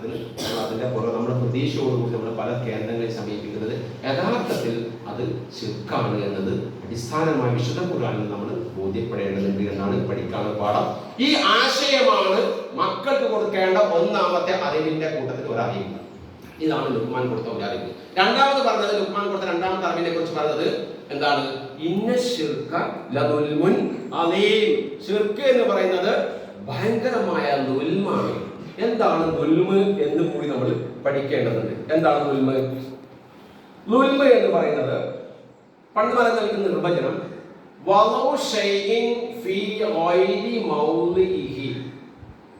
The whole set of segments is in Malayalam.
അതിന് നമ്മൾ അതിന്റെ പുറകെ നമ്മുടെ പ്രതീക്ഷയോടുകൂടി നമ്മൾ പല കേന്ദ്രങ്ങളെ സമീപിക്കുന്നത് യഥാർത്ഥത്തിൽ അത് ശിർക്കാണ് എന്നത് അടിസ്ഥാനമായി വിശുദ്ധ ഖുർആനിൽ നമ്മൾ ബോധ്യപ്പെടേണ്ടതുണ്ട് എന്നാണ് പഠിക്കാനുള്ള പാഠം. ഈ ആശയമാണ് മക്കൾക്ക് കൊടുക്കേണ്ട ഒന്നാമത്തെ അറിവിന്റെ കൂട്ടത്തിൽ ഒരു അറിവ്. ഇതാണ് ലുക്മാൻ കൊടുത്ത ഒരു അറിവ്. രണ്ടാമത് പറഞ്ഞത് ലുക്മാൻ കൊടുത്ത രണ്ടാമത്തെ അറിവിനെ കുറിച്ച് പറഞ്ഞത് എന്താണ്? ഇന്ന ശിർക്ക ലതുൽമുൻ അലീം. ശിർക്ക് എന്ന് പറയുന്നത് ഭയങ്കരമായ നുൽമാണ് എന്താണ് നുൽമ് എന്ന് കൂടി നമ്മൾ പഠിക്കേണ്ടതുണ്ട്. എന്താണ് നുൽമ് നുൽമ് എന്ന് പറയുന്നത് പണ്ട് മരം നൽകുന്ന നിർവചനം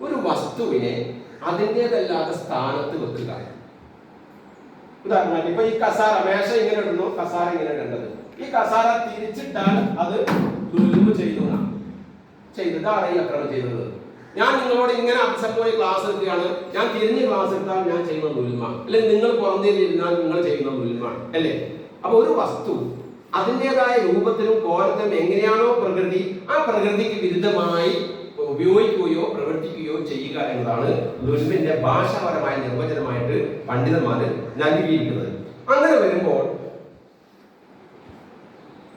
ഒരു വസ്തുവിനെ അതിന്റെതല്ലാത്ത സ്ഥാനത്ത് വെക്കുക. ഉദാഹരണമായിട്ട് ഇപ്പൊ ഈ കസാര മേശ ഇങ്ങനെ ഇടുന്നു കസാര ഇങ്ങനെ ഇടേണ്ടത്. ഈ കസാര തിരിച്ചിട്ടാൽ അത് ദുൽമ് ചെയ്തു ചെയ്തത് ആരാ ഈ അക്രമം ചെയ്തത്? ഞാൻ നിങ്ങളോട് ഇങ്ങനെ അഭിസംബോധന ക്ലാസ് എടുക്കുകയാണ്. ഞാൻ തിരിഞ്ഞ് ക്ലാസ് എടുത്താൽ ഞാൻ ചെയ്യുന്ന ദുൽമ അല്ലെങ്കിൽ നിങ്ങൾ പുറന്തേരിയിരുന്നാൽ നിങ്ങൾ ചെയ്യുന്ന ദുൽമ അല്ലേ? അപ്പൊ ഒരു വസ്തു അതിന്റെതായ രൂപത്തിലും കോലത്തിലും എങ്ങനെയാണോ പ്രകൃതി ആ പ്രകൃതിക്ക് വിരുദ്ധമായി ഉപയോഗിക്കുകയോ പ്രവർത്തിക്കുകയോ ചെയ്യുക എന്നതാണ് ലുൽമിന്റെ ഭാഷാപരമായ നിർവചനമായിട്ട് പണ്ഡിതന്മാർ നൽകിയിരിക്കുന്നത്. അങ്ങനെ വരുമ്പോൾ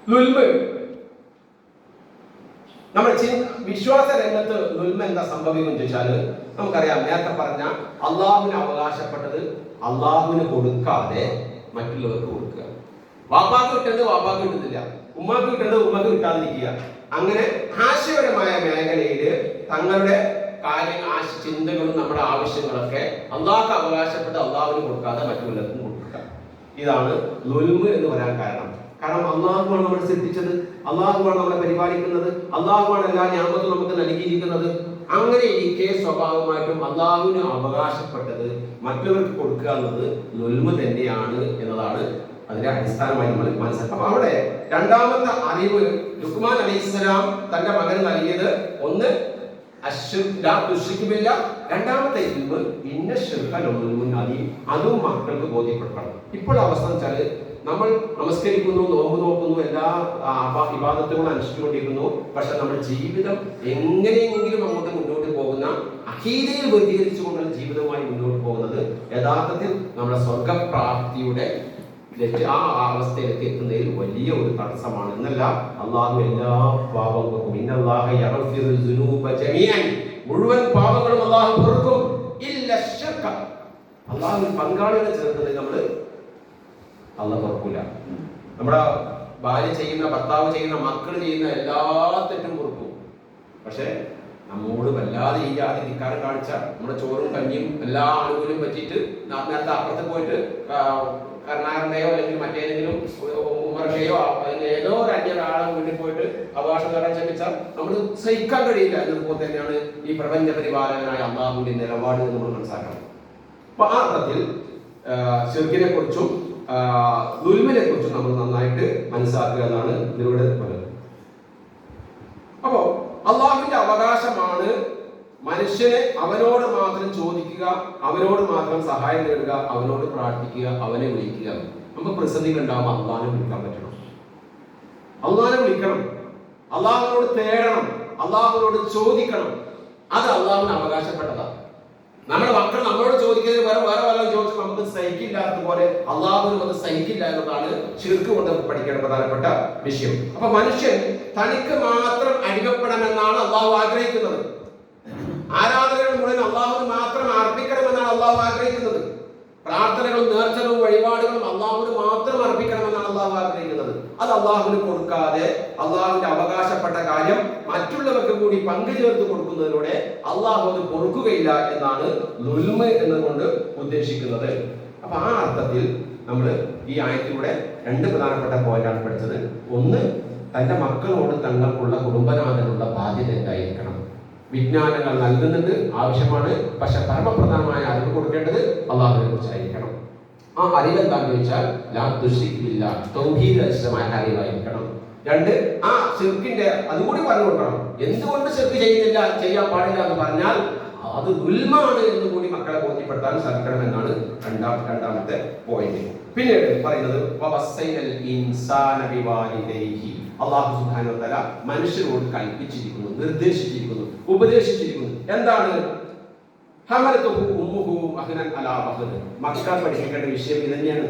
ലുൽമ് നമ്മൾ വിശ്വാസ രംഗത്ത് നുൽമ എന്താ സംഭവിക്കും ചോദിച്ചാൽ നമുക്കറിയാം നേരത്തെ പറഞ്ഞ അള്ളാഹുവിന് അവകാശപ്പെട്ടത് അള്ളാഹുവിന് കൊടുക്കാതെ മറ്റുള്ളവർക്ക് കൊടുക്കുക. വാപ്പാക്ക് കിട്ടേണ്ടത് വാപ്പാക്ക് കിട്ടുന്നില്ല ഉമ്മാക്ക് കിട്ടേണ്ടത് ഉമ്മക്ക് കിട്ടാതിരിക്കുക. അങ്ങനെ ആശയപരമായ മേഖലയിൽ തങ്ങളുടെ കാര്യങ്ങൾ ആശ ചിന്തകളും നമ്മുടെ ആവശ്യങ്ങളൊക്കെ അള്ളാഹ്ക്ക് അവകാശപ്പെട്ട് അള്ളാഹുവിന് കൊടുക്കാതെ മറ്റുള്ളവർക്കും കൊടുക്കുക. ഇതാണ് ലുൽമ് എന്ന് പറയാൻ കാരണം. കാരണം അള്ളാഹുവാണ് നമ്മളെ സൃഷ്ടിച്ചത് അള്ളാഹുവാണ് നമ്മളെ പരിപാലിക്കുന്നത്. അള്ളാഹുവാണ് എല്ലാ ഞാമത്തും നമുക്ക് നൽകിയിരിക്കുന്നത്. അങ്ങനെ ഇരിക്കെ സ്വഭാവമായിട്ടും അള്ളാഹുവിന് അവകാശപ്പെട്ടത് മറ്റുള്ളവർക്ക് കൊടുക്കുക എന്നത് നൊൽമ തന്നെയാണ് എന്നതാണ് അതിന്റെ അടിസ്ഥാനമായി നമ്മൾ മനസ്സിലാക്കാം അപ്പൊ അവിടെ രണ്ടാമത്തെ അറിവ് ലുക്മാൻ അലൈഹിസ്സലാം തന്റെ മകന് നൽകിയത് ഒന്ന് അശ്ശിർ- ലാ രണ്ടാമത്തെ ഇൽമ് ഇന്ന ഷിർക്കലൊന്നും അതി മക്കൾക്ക് ബോധ്യപ്പെടുത്തണം ഇപ്പോൾ അവസ്ഥ വെച്ചാൽ നമ്മൾ നമസ്കരിക്കുന്നു നോമ്പ് നോക്കുന്നു എല്ലാ ഇബാദത്തുകളും അനുഷ്ഠിച്ചുകൊണ്ടിരിക്കുന്നു പക്ഷെ നമ്മുടെ ജീവിതം എങ്ങനെയെങ്കിലും അങ്ങോട്ട് മുന്നോട്ട് പോകുന്ന അഹീതയിൽ വർഗീകരിച്ചുകൊണ്ടുള്ള ജീവിതമായി മുന്നോട്ട് പോകുന്നത് യഥാർത്ഥത്തിൽ നമ്മുടെ സ്വർഗപ്രാപ്തിയുടെ ആ അവസ്ഥയിലേക്ക് എത്തുന്നതിൽ വലിയ ഒരു തടസ്സമാണ്. എന്നല്ല അള്ളാഹു എല്ലാ പാപങ്ങൾക്കും മുഴുവൻ പാപങ്ങളും അള്ളാഹു പൊറുക്കും അള്ളാഹു പങ്കാളികളെ ചേർക്കുന്നത് നമ്മൾ അള്ളാഹ് തുറക്കൂല. നമ്മുടെ ഭാര്യ ചെയ്യുന്ന ഭർത്താവ് ചെയ്യുന്ന മക്കൾ ചെയ്യുന്ന എല്ലാ തെറ്റും പൊറുക്കും. പക്ഷേ നമ്മോട് വല്ലാതെ ജാതി ധിക്കാരം കാണിച്ച നമ്മുടെ ചോറും കഞ്ഞിയും എല്ലാ ആളുകളും പറ്റിയിട്ട് നേരത്തെ അപ്പുറത്ത് പോയിട്ട് കർണാടകയോ അല്ലെങ്കിൽ മറ്റേതെങ്കിലും ഉമറിന്റെയോ അല്ലെങ്കിൽ ഏതോ ഒരു അന്യ ഒരാളെ വീട്ടിൽ പോയിട്ട് അവകാശം തരാൻ ശ്രമിച്ചാൽ നമ്മൾ സഹിക്കാൻ കഴിയില്ല എന്നതുപോലെ തന്നെയാണ് ഈ പ്രപഞ്ച പരിപാലകനായ അള്ളാഹുവിന്റെ നിലപാട് നമ്മൾ മനസ്സിലാക്കണം. അപ്പൊ ആ അർത്ഥത്തിൽ ഷിർക്കിനെ കുറിച്ചും ദുൽമിനെ കുറിച്ച് നമ്മൾ നന്നായിട്ട് മനസ്സിലാക്കുക എന്നാണ് ഇതിലൂടെ പറയുന്നത്. അപ്പോ അള്ളാഹുവിന്റെ അവകാശമാണ് മനുഷ്യനെ അവനോട് മാത്രം ചോദിക്കുക അവനോട് മാത്രം സഹായം നേടുക അവനോട് പ്രാർത്ഥിക്കുക അവനെ വിളിക്കുക. നമുക്ക് പ്രതിസന്ധികൾ ഉണ്ടാകുമ്പോൾ അള്ളാഹിനെ വിളിക്കാൻ പറ്റണം. അള്ളാഹിനെ വിളിക്കണം. അള്ളാഹുവിനോട് തേടണം. അള്ളാഹുവിനോട് ചോദിക്കണം. അത് അള്ളാഹുവിന് അവകാശപ്പെട്ടതാണ്. നമ്മുടെ മക്കൾ നമ്മളോട് ചോദിക്കുന്നതിന് വേറെ വേറെ വല്ല ചോദിച്ചാൽ നമുക്ക് സഹിക്കില്ലാത്ത പോലെ അത് സഹിക്കില്ല എന്നതാണ് ശിർക്ക് കൊണ്ട് പഠിക്കേണ്ട പ്രധാനപ്പെട്ട വിഷയം. അപ്പൊ മനുഷ്യൻ തനിക്ക് മാത്രം അടിമപ്പെടണമെന്നാണ് അള്ളാഹു ആഗ്രഹിക്കുന്നത്. ആരാധനകൾ മുഴുവൻ അള്ളാഹുവിന് മാത്രം അർപ്പിക്കണമെന്നാണ് അള്ളാഹു ആഗ്രഹിക്കുന്നത്. പ്രാർത്ഥനകളും നേർച്ചകളും വഴിപാടുകളും അള്ളാഹുവിന് മാത്രം അർപ്പിക്കണമെന്നാണ് അള്ളാഹു ആഗ്രഹിക്കുന്നത്. അത് അള്ളാഹുവിന് കൊടുക്കാതെ അള്ളാഹുവിന്റെ അവകാശപ്പെട്ട കാര്യം മറ്റുള്ളവർക്ക് കൂടി പങ്കുചേർത്ത് കൊടുക്കുന്നതിലൂടെ അള്ളാഹു അത് പൊറുക്കുകയില്ല എന്നാണ് ലുൽമ എന്നതുകൊണ്ട് ഉദ്ദേശിക്കുന്നത്. അപ്പൊ ആ അർത്ഥത്തിൽ നമ്മൾ ഈ ആയത്തിലൂടെ രണ്ട് പ്രധാനപ്പെട്ട പോയിന്റാണ് പഠിച്ചത്. ഒന്ന് തന്റെ മക്കളോട് തങ്ങൾക്കുള്ള കുടുംബനാഥനുള്ള ബാധ്യത എന്തായിരിക്കണം? വിജ്ഞാനങ്ങൾ നൽകുന്നുണ്ട് ആവശ്യമാണ്. പക്ഷെ പരമപ്രധാനമായ അറിവ് കൊടുക്കേണ്ടത് അള്ളാഹുവിനെ കുറിച്ചായിരിക്കണം ആ അറിവ് എന്താണെന്ന് ചോദിച്ചാൽ ലാ ദുഷിക്കില്ല തൗഹീദ് അധിഷ്ഠമായ അറിവായിരിക്കണം. രണ്ട് ആ ചെറുക്കിന്റെ അതുകൂടി പറഞ്ഞുകൊണ്ടാണ് എന്തുകൊണ്ട് ചെറുക്ക് ചെയ്യുന്നില്ല ചെയ്യാൻ പാടില്ല എന്ന് പറഞ്ഞാൽ അത് ദുൽമാണ് എന്ന് കൂടി മക്കളെ ബോധ്യപ്പെടുത്താൻ സാധിക്കണം എന്നാണ് രണ്ടാം രണ്ടാമത്തെ പോയിന്റ് പിന്നീട് പറയുന്നത് ഇൻസാന ബിവാലിദൈഹി. അള്ളാഹു സുബ്ഹാനഹു വതആല മനുഷ്യരോട് കൽപ്പിച്ചിരിക്കുന്നു നിർദ്ദേശിച്ചിരിക്കുന്നു ഉപദേശിച്ചിരിക്കുന്നു. എന്താണ്? ഹമലത്തുഹു ഉമ്മുഹു അഹ്നൻ അലാ മക്കൾ പഠിക്കേണ്ട വിഷയം ഇത് തന്നെയാണ്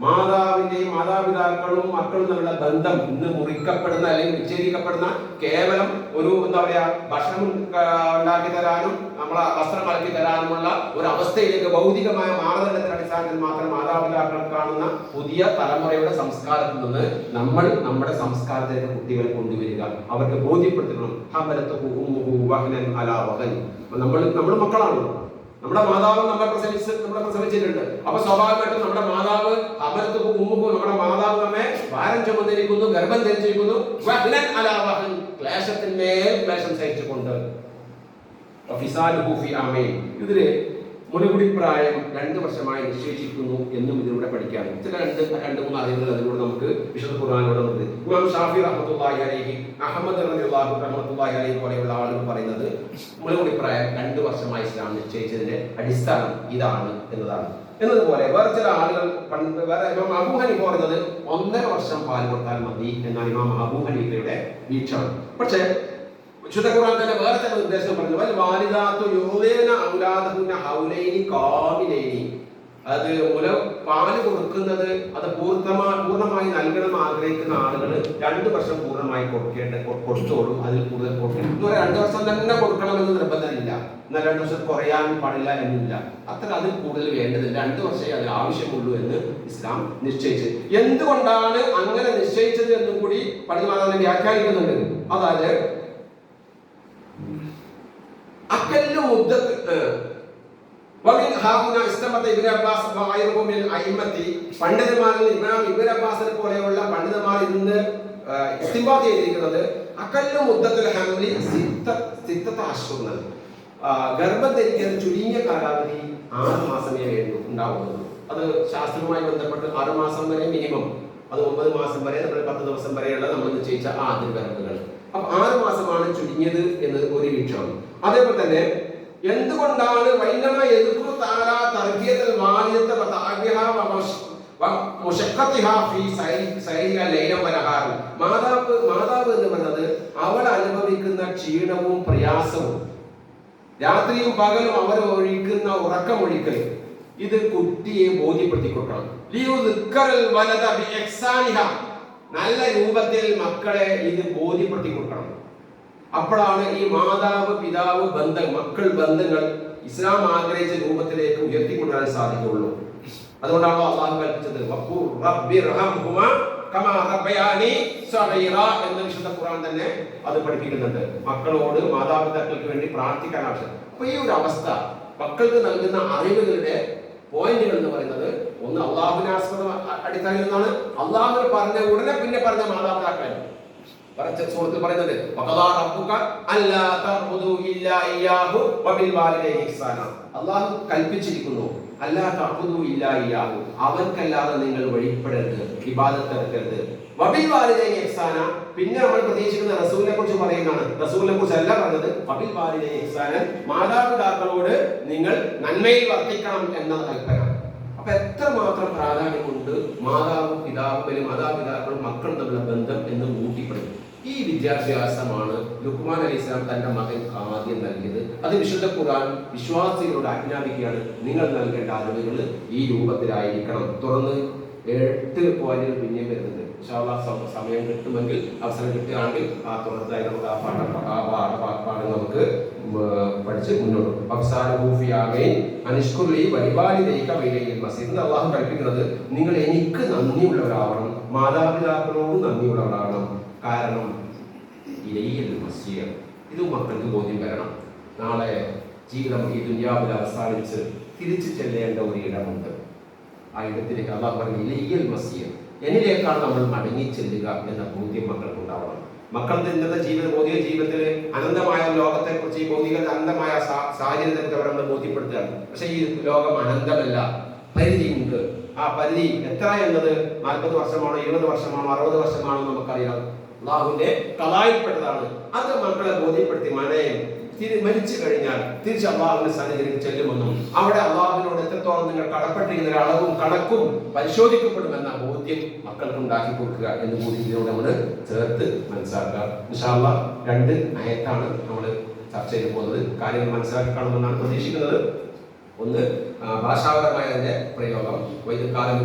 മാതാവിന്റെയും മാതാപിതാക്കളും മക്കളും തമ്മിലുള്ള ബന്ധം ഇന്ന് മുറിക്കപ്പെടുന്ന അല്ലെങ്കിൽ വിച്ഛേദിക്കപ്പെടുന്ന കേവലം ഒരു എന്താ പറയാ ഭക്ഷണം ഉണ്ടാക്കി തരാനും നമ്മളെ വസ്ത്രം അലക്കി തരാനുമുള്ള ഒരു അവസ്ഥയിലേക്ക് ഭൗതികമായ മാനദണ്ഡത്തിന്റെ അടിസ്ഥാനത്തിൽ മാത്രം മാതാപിതാക്കൾ കാണുന്ന പുതിയ തലമുറയുടെ സംസ്കാരത്തിൽ നിന്ന് നമ്മൾ നമ്മുടെ സംസ്കാരത്തിലേക്ക് കുട്ടികളെ കൊണ്ടുവരിക. അവർക്ക് ബോധ്യപ്പെടുത്തണം. നമ്മൾ നമ്മൾ മക്കളാണല്ലോ. നമ്മുടെ മാതാവ് നമ്മളെ പ്രസവിച്ച് നമ്മളെ പ്രസവിച്ചിട്ടുണ്ട് അപ്പൊ സ്വാഭാവികമായിട്ടും നമ്മുടെ മാതാവ് അമരത്ത് ഉമ്മുക്കും നമ്മുടെ മാതാവ് നമ്മെ ഭാരം ചുമന്നിരിക്കുന്നു ഗർഭം ധരിച്ചിരിക്കുന്നു വഹ്നൻ അലാ വഹൻ. ക്ലേശത്തിന്മേൽ ക്ലേശം സഹിച്ചുകൊണ്ട്. ഇതിൽ മുലകുടി പ്രായം രണ്ട് വർഷമായി നിശ്ചയിച്ചിരിക്കുന്നു എന്നും ഇതിലൂടെ പഠിക്കാം ചില രണ്ട് രണ്ട് മൂന്ന് അറിവുകൾ അതിലൂടെ നമുക്ക് വിശുദ്ധ ഖുർആാനിലൂടെ ഉണ്ട് ഇമാം ഷാഫി റഹ്മത്തുള്ളാഹി അഹമ്മദ് റളിയല്ലാഹു പോലെയുള്ള ആളുകൾ പറയുന്നത് മുലകുടി പ്രായം രണ്ട് വർഷമായി ഇസ്ലാം നിശ്ചയിച്ചതിന്റെ അടിസ്ഥാനം ഇതാണ് എന്നതാണ്. എന്നതുപോലെ വേറെ ചില ആളുകൾ പണ്ട് വേറെ ഇമാം അബൂ ഹനീഫ പറയുന്നത് ഒന്നര വർഷം പാൽ കൊടുത്താൽ മതി എന്നാണ് ഇമാം അബൂ ഹനീഫയുടെ വീക്ഷണം. പക്ഷേ വിശുദ്ധ ഖുർആൻ വേറെ തന്നെ പറഞ്ഞു വൽ ഹൗലൈനി അത് മൂലം പാൽ കൊടുക്കുന്നത് അത് പൂർണമാ പൂർണമായി നൽകണം ആഗ്രഹിക്കുന്ന ആളുകൾ രണ്ട് വർഷം പൂർണമായി കൊടുക്കേണ്ട കൊടുത്തോളും അതിൽ കൂടുതൽ കൊടുക്കണം. ഇതുവരെ രണ്ട് വർഷം തന്നെ കൊടുക്കണമെന്ന് നിർബന്ധമില്ല. എന്നാൽ രണ്ട് വർഷം കുറയാൻ പാടില്ല എന്നില്ല. അത്ര അതിൽ കൂടുതൽ വേണ്ടത് രണ്ട് വർഷമേ അതിൽ ആവശ്യമുള്ളൂ എന്ന് ഇസ്ലാം നിശ്ചയിച്ചത് എന്തുകൊണ്ടാണ് അങ്ങനെ നിശ്ചയിച്ചത് എന്നും കൂടി പണ്ഡിതമാതാവിനെ വ്യാഖ്യാനിക്കുന്നുണ്ട്. അതായത് അക്കല്ലു മുദ്ദത്ത് വമിൻ ഹാമുന ഇസ്തമത ഇബ്നു അബ്ബാസ് വഗൈറുഹു മിൻ അയിമ്മത്തി പണ്ഡിതന്മാരിൽ ഇമാം ഇബ്നു അബ്ബാസിനെ പോലെയുള്ള പണ്ഡിതന്മാർ ഇന്ന് ഇസ്തിംബാത്ത് ചെയ്തിരിക്കുന്നത് അക്കല്ലു മുദ്ദത്തുൽ ഹംലി സിത്ത സിത്തത അശ്വങ്ങൾ ഗർഭം ധരിക്കാൻ ചുരുങ്ങിയ കാലാവധി ആറ് മാസമേ വേണ്ടൂ ഉണ്ടാവുന്നത് അത് ശാസ്ത്രവുമായി ബന്ധപ്പെട്ട് ആറ് മാസം വരെ മിനിമം അത് ഒമ്പത് മാസം വരെ നമ്മൾ പത്ത് ദിവസം വരെയുള്ള നമ്മൾ നിശ്ചയിച്ച ആദ്യ വരവുകൾ അപ്പൊ ആറ് മാസമാണ് ചുരുങ്ങിയത് എന്നത് ഒരു വീക്ഷണം അതേപോലെ തന്നെ എന്തുകൊണ്ടാണ് വൈനമ എതിർപ്പു വനഹാറും. മാതാവ് മാതാവ് എന്ന് പറഞ്ഞത് അവൾ അനുഭവിക്കുന്ന ക്ഷീണവും പ്രയാസവും രാത്രിയും പകലും അവർ ഒഴിക്കുന്ന ഉറക്കമൊഴിക്കൽ ഇത് കുട്ടിയെ ബോധ്യപ്പെടുത്തി കൊടുക്കണം ലിയുദ്ക്കറൽ വലദ ബിഇഹ്സാനിഹ. നല്ല രൂപത്തിൽ മക്കളെ ഇത് ബോധ്യപ്പെടുത്തി കൊടുക്കണം അപ്പോഴാണ് ഈ മാതാവ് പിതാവ് ബന്ധം മക്കൾ ബന്ധങ്ങൾ ഇസ്ലാം ആഗ്രഹിച്ച രൂപത്തിലേക്ക് ഉയർത്തിക്കൊണ്ടുവരാൻ സാധിക്കുള്ളൂ അതുകൊണ്ടാണ് അള്ളാഹു കൽപ്പിച്ചത് എന്ന് വിശുദ്ധ ഖുർആൻ തന്നെ അത് പഠിപ്പിക്കുന്നുണ്ട്. മക്കളോട് മാതാപിതാക്കൾക്ക് വേണ്ടി പ്രാർത്ഥിക്കാൻ ആവശ്യം അപ്പൊ ഈ ഒരു അവസ്ഥ മക്കൾക്ക് നൽകുന്ന അറിവുകളുടെ പോയിന്റുകൾ എന്ന് പറയുന്നത് ഒന്ന് അള്ളാഹുവിനെ അടിസ്ഥാനത്തിൽ നിന്നാണ് അള്ളാഹു പറഞ്ഞ ഉടനെ പിന്നെ പറഞ്ഞ മാതാപിതാക്കൾ പറഞ്ഞ സുഹൃത്ത് പറയുന്നത് അള്ളാഹു കൽപ്പിച്ചിരിക്കുന്നു അവൻക്കല്ലാതെ നിങ്ങൾ വഴിപ്പെടരുത് ഇബാദത്ത് ഇറക്കരുത് വബിൽ വാലിദൈനി ഇഹ്സാന. പിന്നെ നമ്മൾ പ്രതീക്ഷിക്കുന്ന റസൂലിനെ കുറിച്ച് പറയുന്നതാണ്. റസൂലിനെ കുറിച്ച് അല്ല പറഞ്ഞത് വബിൽ വാലിദൈനി ഇഹ്സാന മാതാപിതാക്കളോട് നിങ്ങൾ നന്മയിൽ വർത്തിക്കണം എന്ന കൽപ്പന. അപ്പൊ എത്രമാത്രം പ്രാധാന്യമുണ്ട് മാതാവും പിതാവും മാതാപിതാക്കളും മക്കളും തമ്മിലുള്ള ബന്ധം എന്ന് ഊട്ടിപ്പെടുന്നു? ഈ വിദ്യാഭ്യാസമാണ് ലുക്മാൻ അലി ഇസ്ലാം തന്റെ മകൻ ആദ്യം നൽകിയത്. അത് വിശുദ്ധ ഖുർആൻ വിശ്വാസികളോട് ആജ്ഞാപിക്കുകയാണ്. നിങ്ങൾ നൽകേണ്ട അറിവുകൾ ഈ രൂപത്തിലായിരിക്കണം. തുറന്ന് എട്ട് പോയിന്റുകൾ പിന്നെയും വരുന്നുണ്ട്. സമയം കിട്ടുമെങ്കിൽ അവസരം കിട്ടുകയാണെങ്കിൽ ആ തുടർച്ചയായി നമുക്ക് ആ പാഠം ആ പാഠ- നമുക്ക് പഠിച്ച് മുന്നോട്ട് പോകും. അവസാന ഊഫിയാമേൻ അനിഷ്കുർലി പരിപാലിതയ്ക്ക വൈലയിൽ മസീദ് അള്ളാഹു കൽപ്പിക്കുന്നത് നിങ്ങൾ എനിക്ക് നന്ദിയുള്ളവരാവണം മാതാപിതാക്കളോട് നന്ദിയുള്ളവരാകണം കാരണം ഇലയിൽ മസീർ ഇത് മക്കൾക്ക് ബോധ്യം വരണം. നാളെ ജീവിതം ഈ ദുന്യാവിൽ അവസാനിച്ച് തിരിച്ചു ചെല്ലേണ്ട ഒരു ഇടമുണ്ട്. ആ ഇടത്തിലേക്ക് പറഞ്ഞ പറഞ്ഞു ഇലയ്യൽ മസീർ എന്നിലേക്കാണ് നമ്മൾ മടങ്ങി ചെല്ലുക എന്ന ബോധ്യം മക്കൾക്ക് ഉണ്ടാവണം. മക്കളുടെ ഇന്നത്തെ ജീവിത ഭൗതിക ജീവിതത്തിൽ അനന്തമായ ലോകത്തെ കുറിച്ച് ഈ ഭൗതിക അനന്തമായ സാഹചര്യത്തെ അവരെ നമ്മൾ ബോധ്യപ്പെടുത്തുകയാണ്. പക്ഷേ ഈ ലോകം അനന്തമല്ല. പരിധിയുണ്ട് ആ പരിധി എത്ര എന്നത് നാൽപ്പത് വർഷമാണോ ഇരുപത് വർഷമാണോ അറുപത് വർഷമാണോ നമുക്കറിയാം അള്ളാഹുവിന്റെ കലായിൽപ്പെട്ടതാണ്. അത് മക്കളെ ബോധ്യപ്പെടുത്തി മനയെ മരിച്ചു കഴിഞ്ഞാൽ തിരിച്ച് അള്ളാഹുവിന്റെ സാഹചര്യം ചെല്ലുമെന്നും അവിടെ നിങ്ങൾ കടപ്പെട്ടിരിക്കുന്ന ഒരു അളവും കണക്കും പരിശോധിക്കപ്പെടുമെന്ന ബോധ്യം മക്കൾക്ക് ഉണ്ടാക്കി കൊടുക്കുക എന്ന് കൂടി ഇതിനോട് നമ്മൾ ചേർത്ത് മനസ്സിലാക്കുക. അള്ളാഹ് രണ്ട് നയത്താണ് നമ്മൾ ചർച്ച ചെയ്തു പോകുന്നത്. കാര്യങ്ങൾ മനസ്സിലാക്കി കാണുമെന്നാണ് പ്രതീക്ഷിക്കുന്നത്. ഒന്ന് ഭാഷാപരമായ പ്രയോഗം. വൈദ്യകാലം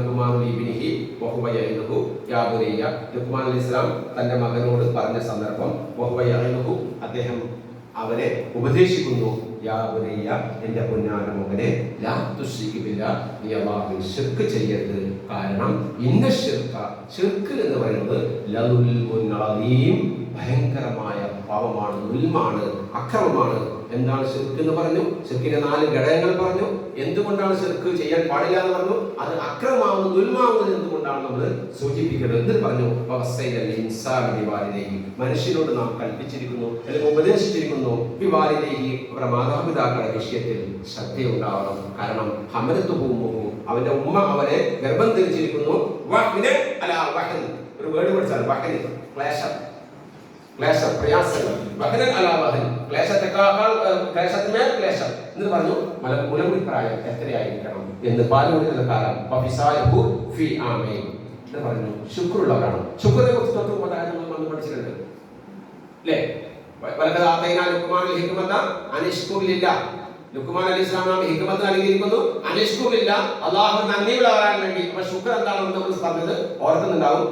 ഇസ്ലാം തന്റെ മകനോട് പറഞ്ഞ സന്ദർഭം അദ്ദേഹം അവരെ ഉപദേശിക്കുന്നു. യാബുരയ്യ എന്റെ പൊന്നാന മകനെ ലാ തുശ്രിക്ക് നീ അല്ലാഹുവിൽ ശിർക്ക് ചെയ്യരുത്. കാരണം ഇന്ന ഷിർക്ക ശിർക്ക് എന്ന് പറയുന്നത് ലദുൽമുൻ അളീം ഭയങ്കരമായ പാപമാണ് ഉൽമാണ് അക്രമമാണ്. എന്താണ് ശിർക്ക് എന്ന് പറഞ്ഞു? ശിർക്കിന്റെ നാല് ഘടകങ്ങൾ പറഞ്ഞു. എന്തുകൊണ്ടാണ് ശിർക്ക് ചെയ്യാൻ പാടില്ല എന്ന് പറഞ്ഞു? അത് അക്രമാവുന്നത് ദുൽമാവുന്നത് എന്തുകൊണ്ടാണ് നമ്മൾ സൂചിപ്പിക്കുന്നത് എന്ന് പറഞ്ഞു. മനുഷ്യനോട് നാം കൽപ്പിച്ചിരിക്കുന്നു അല്ലെങ്കിൽ ഉപദേശിച്ചിരിക്കുന്നു. വിവാലിദേഹി അവരുടെ മാതാപിതാക്കളുടെ വിഷയത്തിൽ ശ്രദ്ധയുണ്ടാവണം. കാരണം ഹമരത്ത് പോകുമ്പോൾ അവന്റെ ഉമ്മ അവനെ ഗർഭം ധരിച്ചിരിക്കുന്നു. ഒരു വേർഡ് പഠിച്ചാൽ ക്ലേശം. ക്ലേശം പ്രയാസങ്ങൾ വഹനൻ അലാ വഹൻ ക്ലേശത്തെക്കാൾ ക്ലേശത്തിനാൽ ക്ലേശം. എന്ന് പറഞ്ഞു മല മുലകുടി പ്രായം എത്രയായിരിക്കണം? എന്ന് പാൽ കുടിക്കുന്ന കാലം ഫി ആമേ എന്ന് പറഞ്ഞു ശുക്രുള്ളവരാണ്. ശുക്രനെ കുറിച്ച് തൊട്ട് മുമ്പ് നമ്മൾ വന്ന് പഠിച്ചിട്ടുണ്ട്. അല്ലേ? വലക്കത് ആത്തൈന ലുക്മാൻ ഹിക്മത അനിഷ്കുലില്ല ലുക്കുമാൻ അലി ഇസ്ലാം നാം ഹിക്മത്ത് നൽകിയിരിക്കുന്നു. അനിഷ്കുലില്ല അള്ളാഹു നന്ദിയുള്ളവരാൻ വേണ്ടി. അപ്പൊ ശുക്ർ എന്താണെന്ന് നമ്മൾ പറഞ്ഞത് ഓർക്കുന്നുണ്ടാവും.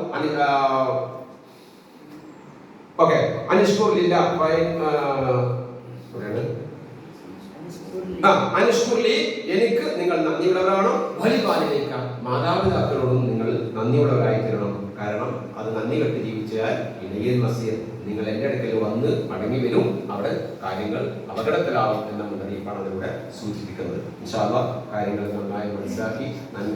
ഓക്കെ അനിഷ്കുലില്ല ആ അനുഷ്കുർലി എനിക്ക് നിങ്ങൾ നന്ദിയുള്ളവരാണോ വലിപാലിലേക്ക മാതാപിതാക്കളോടും നിങ്ങൾ നന്ദിയുള്ളവരായി തീരണം കാരണം അത് നന്ദി കെട്ടി ജീവിച്ചാൽ ഇണയിൽ മസീർ നിങ്ങൾ എന്റെ അടുക്കൽ വന്ന് മടങ്ങി വരും. അവിടെ കാര്യങ്ങൾ അപകടത്തിലാവും എന്ന മുന്നറിയിപ്പാണ് അതിലൂടെ സൂചിപ്പിക്കുന്നത്. ഇൻഷാല്ല കാര്യങ്ങൾ നന്നായി മനസ്സിലാക്കി.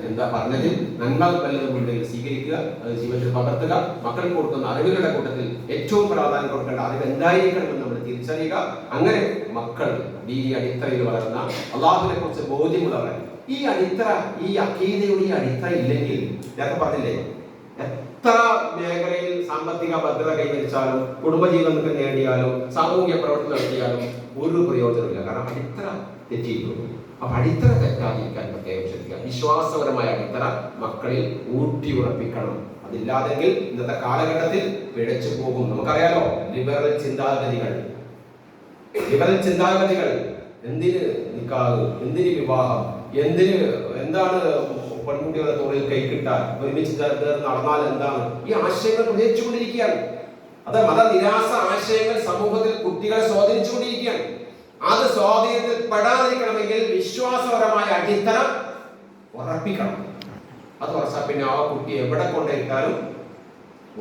എന്താ പറഞ്ഞതിൽ നന്മ വല്ലതും വീട്ടിൽ സ്വീകരിക്കുക അത് ജീവിതത്തിൽ പകർത്തുക മക്കൾക്ക് കൊടുക്കുന്ന അറിവുകളുടെ കൂട്ടത്തിൽ ഏറ്റവും പ്രാധാന്യം കൊടുക്കേണ്ട അറിവ് എന്തായിരിക്കണമെന്ന് നമ്മൾ തിരിച്ചറിയുക. അങ്ങനെ മക്കൾ ഈ അടിത്തറയിൽ വളർന്ന അള്ളാഹുവിനെ കുറിച്ച് ബോധ്യമുള്ളവർ ഈ അടിത്തറ ഈ അക്കീതയുടെ ഈ അടിത്തറ ഇല്ലെങ്കിൽ ഞാൻ പറഞ്ഞില്ലേ? എത്ര മേഖലയിൽ സാമ്പത്തിക ഭദ്രത കൈവരിച്ചാലും കുടുംബജീവിതമൊക്കെ നേടിയാലും സാമൂഹ്യ പ്രവർത്തനം നടത്തിയാലും ഒരു പ്രയോജനമില്ല കാരണം അടിത്തറ തെറ്റിയിട്ടുണ്ട് അപ്പൊ അടിത്തറ തെറ്റാതിരിക്കാൻ പ്രത്യേകം ശ്രദ്ധിക്കുക. വിശ്വാസപരമായ അടിത്തറ മക്കളിൽ ഊട്ടി ഉറപ്പിക്കണം. അതില്ലാതെങ്കിൽ ഇന്നത്തെ കാലഘട്ടത്തിൽ പിഴച്ചു പോകും. നമുക്കറിയാലോ ലിബറൽ ചിന്താഗതികൾ. ലിബറൽ ചിന്താഗതികൾ എന്തിന് നിക്കാഹ്? എന്തിന് വിവാഹം? എന്തിന് എന്താണ് പെൺകുട്ടികളെ തോളിൽ കിട്ടാൻ ഒരുമിച്ച് നടന്നാൽ എന്താണ്? ഈ ആശയങ്ങൾ പ്രചരിച്ചുകൊണ്ടിരിക്കുകയാണ് അത് മതനിരാസ ആശയങ്ങൾ സമൂഹത്തിൽ കുട്ടികളെ സ്വാധീനിച്ചുകൊണ്ടിരിക്കുകയാണ്. അത് സ്വാധീനത്തിൽ പെടാതിരിക്കണമെങ്കിൽ വിശ്വാസപരമായ അടിത്തറ ഉറപ്പിക്കണം. അത് ഉറച്ചാൽ പിന്നെ ആ കുട്ടി എവിടെ കൊണ്ടിട്ടാലും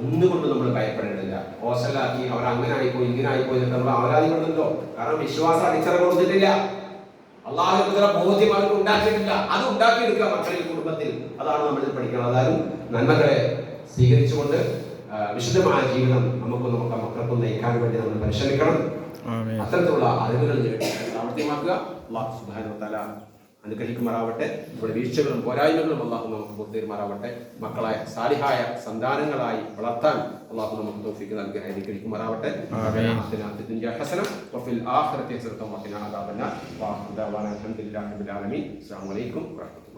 ഒന്നുകൊണ്ട് നമ്മൾ ഭയപ്പെടേണ്ടില്ല ഹോസ്റ്റലാക്കി അവർ അങ്ങനെ ആയിപ്പോയി ഇങ്ങനെ ആയിപ്പോയി നമ്മൾ ആവലാതിപ്പെടുന്നുണ്ടോ കാരണം വിശ്വാസ അടിച്ചറ കൊടുത്തിട്ടില്ല. അള്ളാഹുത്ര ബോധ്യം അവർക്ക് ഉണ്ടാക്കിയിട്ടില്ല. അത് ഉണ്ടാക്കിയെടുക്കുക മക്കളിൽ കുടുംബത്തിൽ. അതാണ് നമ്മൾ പഠിക്കണം. അതായത് നന്മകളെ സ്വീകരിച്ചുകൊണ്ട് വിശുദ്ധമായ ജീവിതം നമുക്ക് നമുക്ക് മക്കൾക്കും നയിക്കാൻ വേണ്ടി നമ്മൾ പരിശ്രമിക്കണം. അത്തരത്തിലുള്ള അറിവുകൾ പ്രാവർത്തികമാക്കുക അള്ളാഹു തആല അനുഗ്രഹിക്കുമാറാവട്ടെ. നമ്മുടെ വീഴ്ചകളും പോരായ്മകളും അള്ളാഹു നമുക്ക് പൂർത്തീരുമാറാവട്ടെ മക്കളായ സാലിഹായ സന്താനങ്ങളായി വളർത്താൻ അള്ളാഹു നമുക്ക് തോഫിക്ക് നൽകി അനുഗ്രഹിക്കുമാറാവട്ടെ. അസ്സാം വലൈക്കും വാഹമത്തുല്ലാ